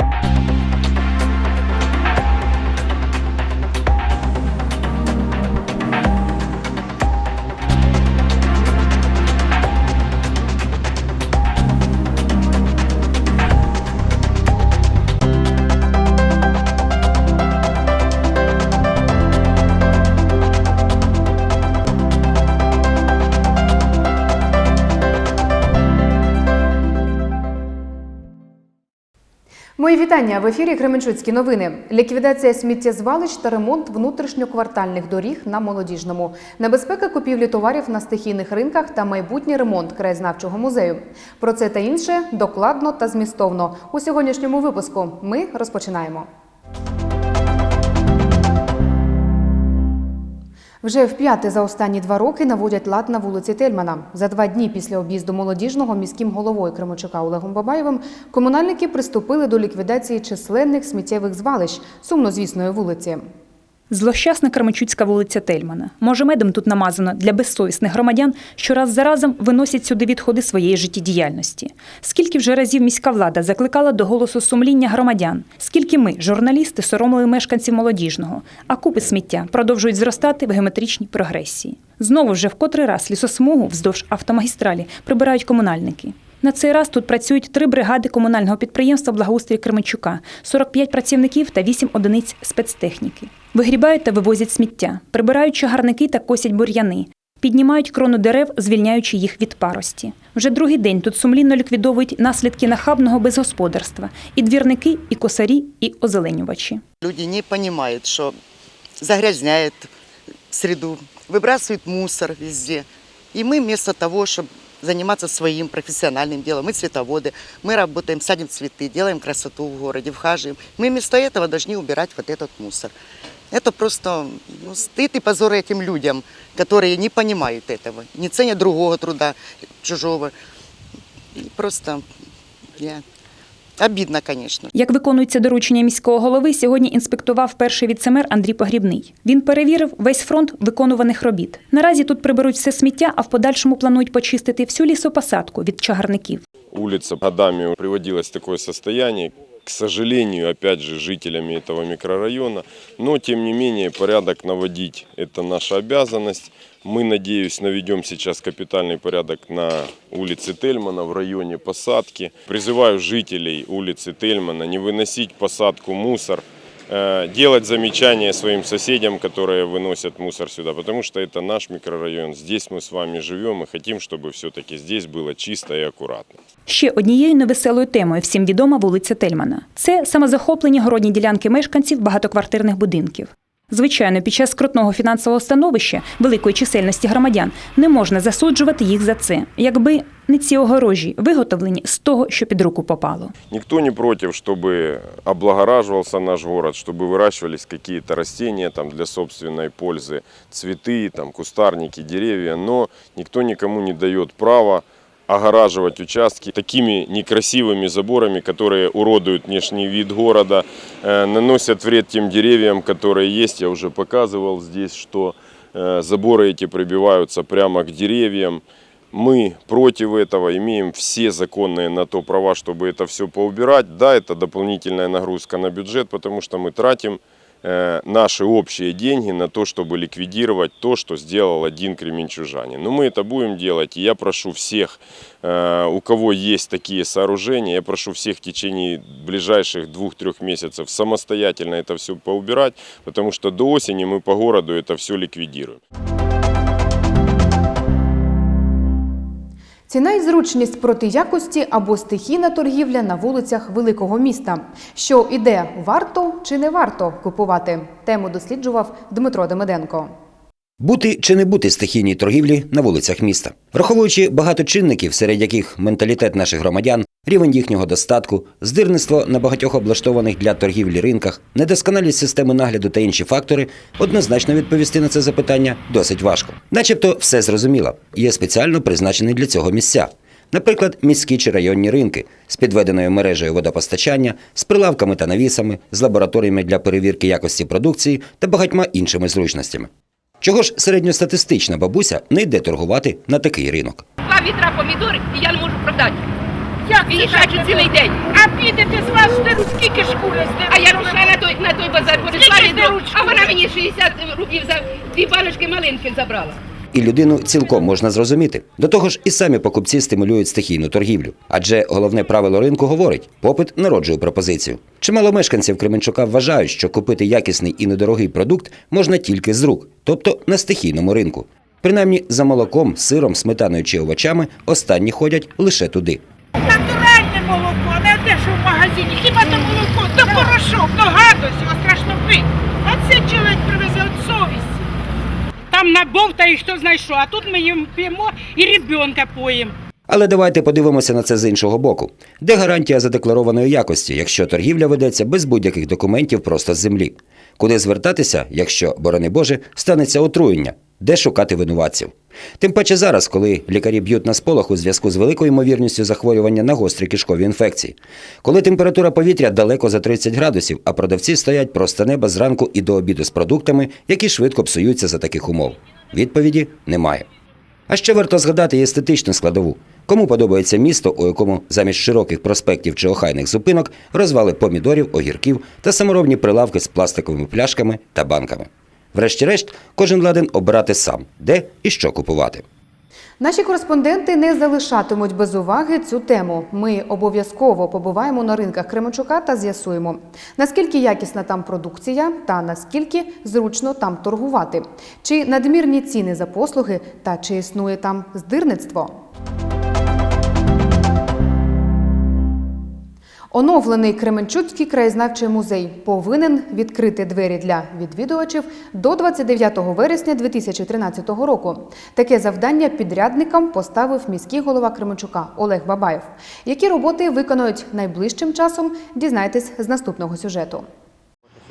you Мої вітання в ефірі Кременчуцькі новини. Ліквідація сміттєзвалищ та ремонт внутрішньоквартальних доріг на молодіжному, небезпека купівлі товарів на стихійних ринках та майбутній ремонт краєзнавчого музею. Про це та інше докладно та змістовно. У сьогоднішньому випуску ми розпочинаємо. Вже вп'яте за останні два роки наводять лад на вулиці Тельмана. За два дні після об'їзду молодіжного міським головою Кремочука Олегом Бабаєвим комунальники приступили до ліквідації численних сміттєвих звалищ сумнозвісної вулиці. Злощасна Кременчуцька вулиця Тельмана. Може, медом тут намазано для безсовісних громадян, що раз за разом виносять сюди відходи своєї життєдіяльності. Скільки вже разів міська влада закликала до голосу сумління громадян, скільки ми, журналісти, соромили мешканців молодіжного, а купи сміття продовжують зростати в геометричній прогресії. Знову вже в котрий раз лісосмугу вздовж автомагістралі прибирають комунальники. На цей раз тут працюють три бригади комунального підприємства Благоустрій Кременчука, 45 працівників та 8 одиниць спецтехніки. Вигрібають та вивозять сміття, прибирають чагарники та косять бур'яни, піднімають крону дерев, звільняючи їх від парості. Вже другий день тут сумлінно ліквідовують наслідки нахабного безгосподарства і двірники, і косарі, і озеленювачі. Люди не понимают, что загрязняет среду, выбрасывают мусор везде. И мы вместо того, чтобы заниматься своим профессиональным делом, мы цветоводы, мы работаем, садим цветы, делаем красоту в городе, вхаживаем. Мы вместо этого должны убирать вот этот мусор. Это просто ну, стыд и позор этим людям, которые не понимают этого, не ценят другого труда, чужого. И просто я... обидно, звісно. Як виконується доручення міського голови, сьогодні інспектував перший віцемер Андрій Погрібний. Він перевірив весь фронт виконуваних робіт. Наразі тут приберуть все сміття, а в подальшому планують почистити всю лісопосадку від чагарників. Улиця годами приводилась в таке состояние, к сожалению, опять же, жителями этого микрорайона. Но, тем не менее, порядок наводить – это наша обязанность. Мы, надеюсь, наведем сейчас капитальный порядок на улице Тельмана в районе посадки. Призываю жителей улицы Тельмана не выносить посадку мусор, э, делать замечания своим соседям, которые выносят мусор сюда, потому что это наш микрорайон. Здесь мы с вами живем и хотим, чтобы все-таки здесь было чисто и аккуратно. Ще однією невеселою темою всім відома вулиця Тельмана. Це самозахоплені городні ділянки мешканців багатоквартирних будинків. Звичайно, під час скрутного фінансового становища великої чисельності громадян не можна засуджувати їх за це, якби не ці огорожі, виготовлені з того, що під руку попало. Никто не против, чтобы облагораживался наш город, чтобы выращивались какие-то растения там, для собственной пользы, цветы, там, кустарники, деревья, но никто никому не дает права огораживать участки такими некрасивыми заборами, которые уродуют внешний вид города, э, наносят вред тем деревьям, которые есть. Я уже показывал здесь, что э, заборы эти прибиваются прямо к деревьям. Мы против этого, имеем все законные на то права, чтобы это все поубирать. Да, это дополнительная нагрузка на бюджет, потому что мы тратим э, наши общие деньги на то, чтобы ликвидировать то, что сделал один кременчужанин. Но мы это будем делать, и я прошу всех, э, у кого есть такие сооружения, я прошу всех в течение ближайших двух-трех месяцев самостоятельно это все поубирать, потому что до осени мы по городу это все ликвидируем. Ціна і зручність проти якості або стихійна торгівля на вулицях великого міста. Що іде, варто чи не варто купувати? Тему досліджував Дмитро Демиденко. Бути чи не бути стихійній торгівлі на вулицях міста, враховуючи багато чинників, серед яких менталітет наших громадян, рівень їхнього достатку, здирництво на багатьох облаштованих для торгівлі ринках, недосконалість системи нагляду та інші фактори, однозначно відповісти на це запитання досить важко. Начебто все зрозуміло, є спеціально призначені для цього місця. Наприклад, міські чи районні ринки з підведеною мережею водопостачання, з прилавками та навісами, з лабораторіями для перевірки якості продукції та багатьма іншими зручностями. Чого ж середньостатистична бабуся не йде торгувати на такий ринок? Два вітра помідори і я не можу продати. Як І хачу цілий день. А підете з вас здеруть, скільки шкури здеруть? А я пішла на той, на той базар, перейшла відро, а вона мені 60 рублів за дві баночки малинки забрала. І людину цілком можна зрозуміти. До того ж, і самі покупці стимулюють стихійну торгівлю. Адже головне правило ринку говорить: попит народжує пропозицію. Чимало мешканців Кременчука вважають, що купити якісний і недорогий продукт можна тільки з рук, тобто на стихійному ринку. Принаймні за молоком, сиром, сметаною чи овочами останні ходять лише туди. Натуральне молоко, не те, що в магазині. Хіба то молоко, то порошок, то гадость, його страшно пити. А це чоловік. Там набовтає, хто знає а тут ми їм п'ємо і ребенка поїм. Але давайте подивимося на це з іншого боку. Де гарантія задекларованої якості, якщо торгівля ведеться без будь-яких документів просто з землі? Куди звертатися, якщо, борони Боже, станеться отруєння? Де шукати винуватців? Тим паче зараз, коли лікарі б'ють на сполох у зв'язку з великою ймовірністю захворювання на гострі кишкові інфекції, коли температура повітря далеко за 30 градусів, а продавці стоять просто неба зранку і до обіду з продуктами, які швидко псуються за таких умов. Відповіді немає. А ще варто згадати і естетичну складову. Кому подобається місто, у якому замість широких проспектів чи охайних зупинок розвали помідорів, огірків та саморобні прилавки з пластиковими пляшками та банками. Врешті-решт, кожен ладен обирати сам, де і що купувати. Наші кореспонденти не залишатимуть без уваги цю тему. Ми обов'язково побуваємо на ринках Кременчука та з'ясуємо, наскільки якісна там продукція та наскільки зручно там торгувати, чи надмірні ціни за послуги та чи існує там здирництво. Оновлений Кременчуцький краєзнавчий музей повинен відкрити двері для відвідувачів до 29 вересня 2013 року. Таке завдання підрядникам поставив міський голова Кременчука Олег Бабаєв. Які роботи виконують найближчим часом, дізнайтесь з наступного сюжету.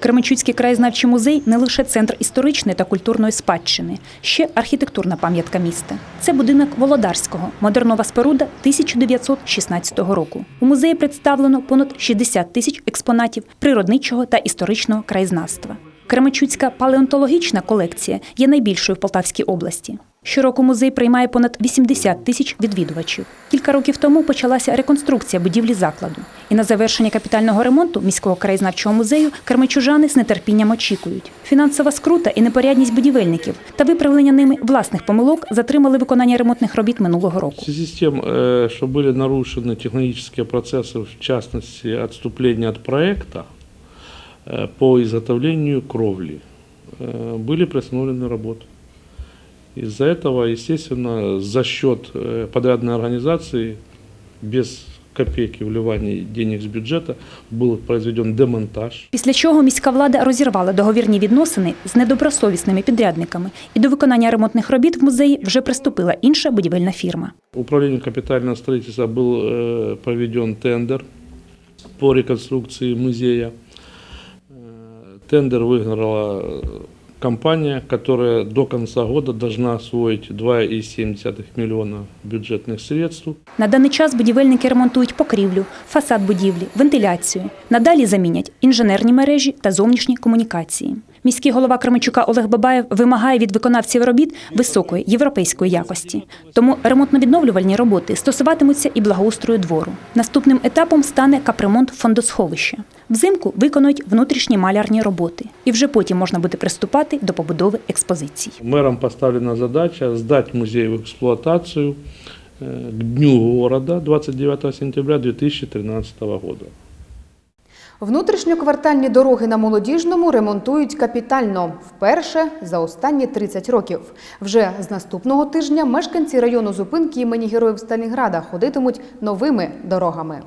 Кременчуцький краєзнавчий музей не лише центр історичної та культурної спадщини, ще архітектурна пам'ятка міста. Це будинок Володарського, модернова споруда 1916 року. У музеї представлено понад 60 тисяч експонатів природничого та історичного краєзнавства. Кременчуцька палеонтологічна колекція є найбільшою в Полтавській області. Щороку музей приймає понад 80 тисяч відвідувачів. Кілька років тому почалася реконструкція будівлі закладу. І на завершення капітального ремонту міського краєзнавчого музею кермичужани з нетерпінням очікують. Фінансова скрута і непорядність будівельників та виправлення ними власних помилок затримали виконання ремонтних робіт минулого В року. связи с тем, э, что были нарушены технологические процессы, в частности, отступление от проекта э, по изготовлению кровли, э, были приостановлены работы. Из-за этого, естественно, за счет э, подрядной организации, без копейки вливания денег с бюджета, был произведен демонтаж. Після чого міська влада розірвала договірні відносини з недобросовісними підрядниками, і до виконання ремонтних робіт в музеї вже приступила інша будівельна фірма. Управлением капитального строительства был э, проведен тендер по реконструкции музея. Э, Тендер выиграла э, компания, которая до конца года должна освоить 2,7 миллиона бюджетных средств. На даний час будівельники ремонтують покрівлю, фасад будівлі, вентиляцію. Надалі замінять інженерні мережі та зовнішні комунікації. Міський голова Кременчука Олег Бабаєв вимагає від виконавців робіт високої європейської якості. Тому ремонтно-відновлювальні роботи стосуватимуться і благоустрою двору. Наступним етапом стане капремонт фондосховища. Взимку виконують внутрішні малярні роботи, і вже потім можна буде приступати до побудови експозицій. Мэром поставлена задача сдать музей в эксплуатацию э, к Дню города 29 сентября 2013 года. Внутрішньоквартальні дороги на молодіжному ремонтують капітально вперше за останні 30 років. Вже з наступного тижня мешканці району зупинки імені Героїв Сталінграда ходитимуть новими дорогами.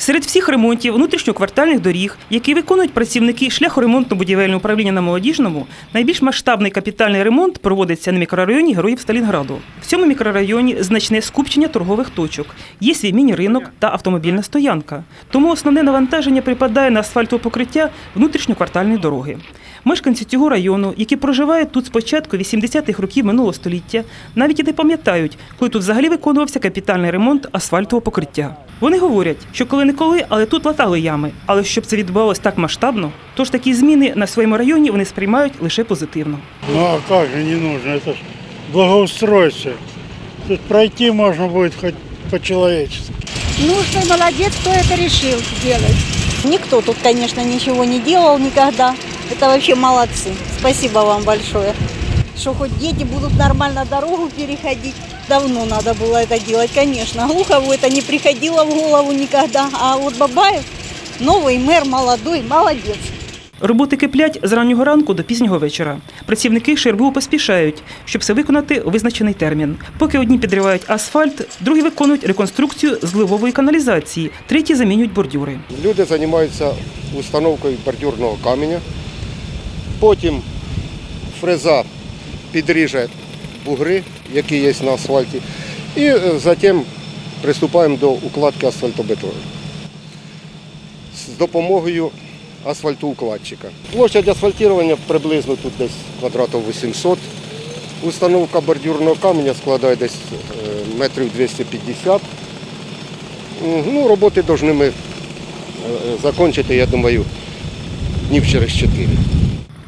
Серед всіх ремонтів внутрішньоквартальних доріг, які виконують працівники шляхоремонтно-будівельного управління на молодіжному, найбільш масштабний капітальний ремонт проводиться на мікрорайоні Героїв Сталінграду. В цьому мікрорайоні значне скупчення торгових точок. Є свій міні-ринок та автомобільна стоянка. Тому основне навантаження припадає на асфальтове покриття внутрішньоквартальної дороги. Мешканці цього району, які проживають тут з початку 80-х років минулого століття, навіть і не пам'ятають, коли тут взагалі виконувався капітальний ремонт асфальтового покриття. Вони говорять, що коли не коли, але тут латали ями. Але щоб це відбувалось так масштабно, тож такі зміни на своєму районі вони сприймають лише позитивно. Ну а как же не нужно? Это ж благоустройство. Тут пройти можно будет хоть по-человечески. нужный, молодец, кто это решил сделать. Никто тут, конечно, ничего не делал никогда. Это вообще молодцы. Спасибо вам большое. Что хоть дети будут нормально дорогу переходить. Давно надо было это делать, конечно. Глухову это не приходило в голову никогда. А вот Бабаев, новый мэр, молодой, молодец. Роботи киплять з раннього ранку до пізнього вечора. Працівники ШРБУ поспішають, щоб все виконати у визначений термін. Поки одні підривають асфальт, другі виконують реконструкцію зливової каналізації, треті замінюють бордюри. Люди займаються установкою бордюрного каменя. Потім фреза підріже бугри, які є на асфальті. І е, затім приступаємо до укладки асфальтобетону з допомогою асфальтоукладчика. Площадь асфальтування приблизно тут десь квадратів 800. Установка бордюрного каменя складає десь е, метрів 250. Ну, роботи повинні ми е, закінчити, я думаю, днів через 4.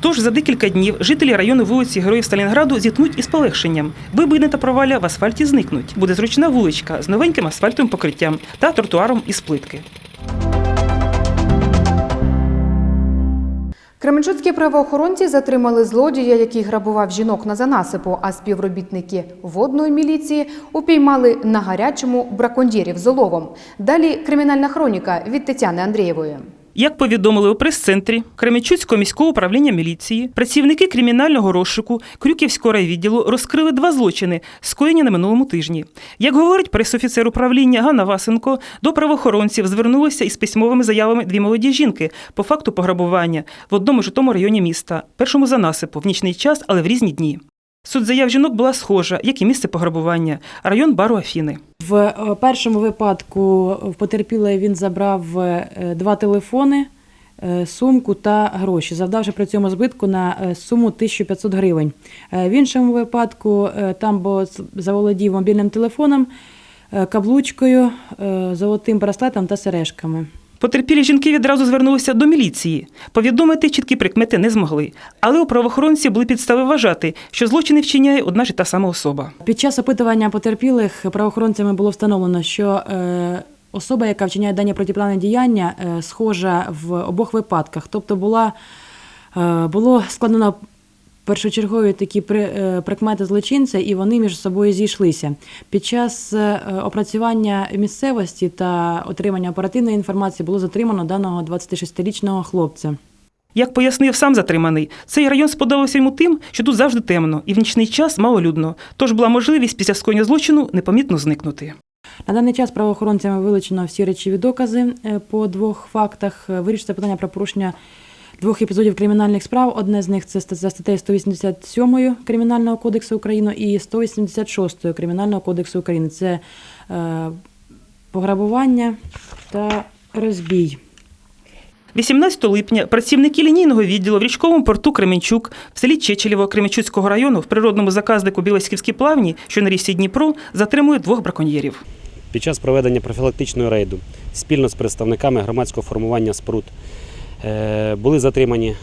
Тож за декілька днів жителі району вулиці Героїв Сталінграду зіткнуть із полегшенням. Вибини та проваля в асфальті зникнуть. Буде зручна вуличка з новеньким асфальтовим покриттям та тротуаром із плитки. Кременчуцькі правоохоронці затримали злодія, який грабував жінок на занасипу, а співробітники водної міліції упіймали на гарячому браконьєрів з оловом. Далі кримінальна хроніка від Тетяни Андрієвої. Як повідомили у прес-центрі Кременчуцького міського управління міліції, працівники кримінального розшуку Крюківського райвідділу розкрили два злочини, скоєні на минулому тижні. Як говорить пресофіцер управління Ганна Васенко, до правоохоронців звернулися із письмовими заявами дві молоді жінки по факту пограбування в одному житому районі міста, першому за насипу, в нічний час, але в різні дні. Суть заяв жінок була схожа, як і місце пограбування район бару Афіни. В е, першому випадку в потерпілої він забрав е, два телефони, е, сумку та гроші, завдавши при цьому збитку на е, суму 1500 гривень. Е, В іншому випадку е, там бо заволодів мобільним телефоном, е, каблучкою, е, золотим браслетом та сережками. Потерпілі жінки відразу звернулися до міліції. Повідомити чіткі прикмети не змогли. Але у правоохоронців були підстави вважати, що злочини вчиняє одна ж та сама особа. Під час опитування потерпілих правоохоронцями було встановлено, що е, особа, яка вчиняє дані протиправні діяння, е, схожа в обох випадках. Тобто була, е, було складено першочергові такі е, прикмети злочинця, і вони між собою зійшлися. Під час е, опрацювання місцевості та отримання оперативної інформації було затримано даного 26-річного хлопця. Як пояснив сам затриманий, цей район сподобався йому тим, що тут завжди темно і в нічний час малолюдно. Тож була можливість після скоєння злочину непомітно зникнути. На даний час правоохоронцями вилучено всі речові докази е, по двох фактах. Вирішиться питання про порушення двох епізодів кримінальних справ. Одне з них це за статтею 187 Кримінального кодексу України і 186 Кримінального кодексу України. Це е, пограбування та розбій. 18 липня працівники лінійного відділу в річковому порту Кременчук в селі Чечелєво Кременчуцького району в природному заказнику Білоськівські плавні, що на річці Дніпро, затримують двох браконьєрів. Під час проведення профілактичного рейду спільно з представниками громадського формування спрут були затримані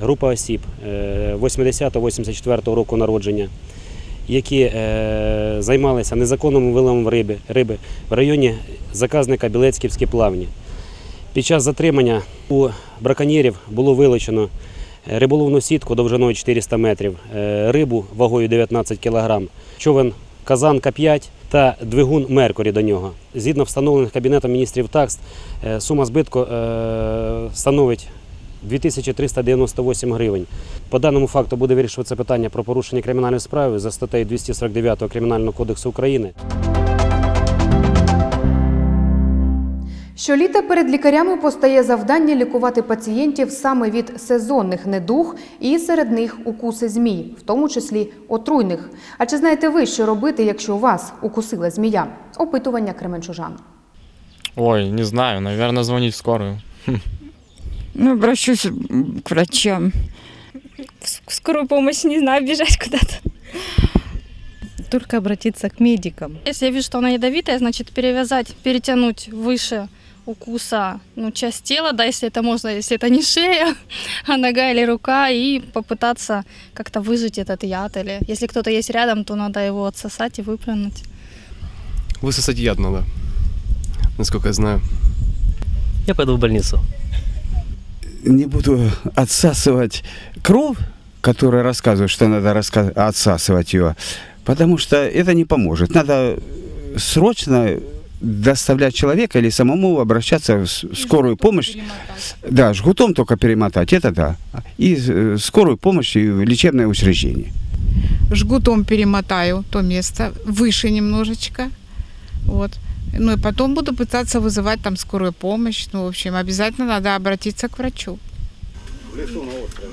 група осіб е, 80-84 року народження, які е, займалися незаконним виловом риби, риби в районі заказника Білецьківські плавні. Під час затримання у браконьєрів було вилучено е, риболовну сітку довжиною 400 метрів, е, рибу вагою 19 кг, човен Казан К5 та двигун Меркурі до нього. Згідно встановлених Кабінетом міністрів такс, е, сума збитку е, становить 2398 гривень. По даному факту буде вирішуватися питання про порушення кримінальної справи за статтею 249 Кримінального кодексу України. Щоліта перед лікарями постає завдання лікувати пацієнтів саме від сезонних недуг і серед них укуси змій, в тому числі отруйних. А чи знаєте ви, що робити, якщо вас укусила змія? Опитування кременчужан. Ой, не знаю, наверное, звонить в скорую. Ну, обращусь к врачам. В скорую помощь, не знаю, бежать куда-то. Только обратиться к медикам. Если я вижу, что она ядовитая, значит перевязать, перетянуть выше укуса ну, часть тела, да, если это можно, если это не шея, а нога или рука, и попытаться как-то выжать этот яд. Или если кто-то есть рядом, то надо его отсосать и выплюнуть. Высосать яд надо. насколько я знаю. Я пойду в больницу. Не буду отсасывать кровь, которая рассказывает, что надо раска- отсасывать ее, потому что это не поможет. Надо срочно доставлять человека или самому обращаться в скорую помощь. Да, жгутом только перемотать, это да. И э, скорую помощь и лечебное учреждение. Жгутом перемотаю то место выше немножечко. Вот. Ну и потом буду пытаться вызывать там скорую помощь. Ну, в общем, обязательно надо обратиться к врачу.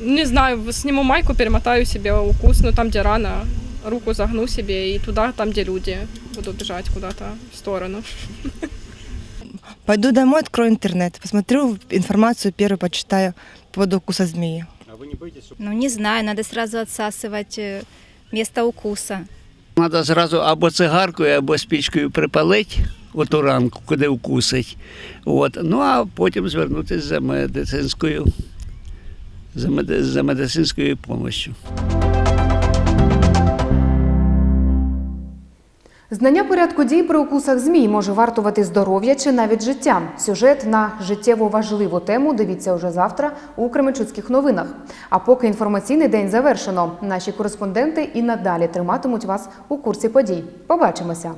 Не знаю, сниму майку, перемотаю себе укус, ну там, где рана, руку загну себе и туда, там, где люди. Буду бежать куда-то в сторону. Пойду домой, открою интернет, посмотрю информацию, первую почитаю по поводу укуса змеи. Ну, не знаю, надо сразу отсасывать э, место укуса. Треба зразу або цигаркою, або спічкою припалити оту ранку, куди вкусить. От. Ну а потім звернутися за медицинською, за, за медицинською допомогою. Знання порядку дій при укусах змій може вартувати здоров'я чи навіть життя. Сюжет на життєво важливу тему дивіться уже завтра у Кременчуцьких новинах. А поки інформаційний день завершено, наші кореспонденти і надалі триматимуть вас у курсі подій. Побачимося!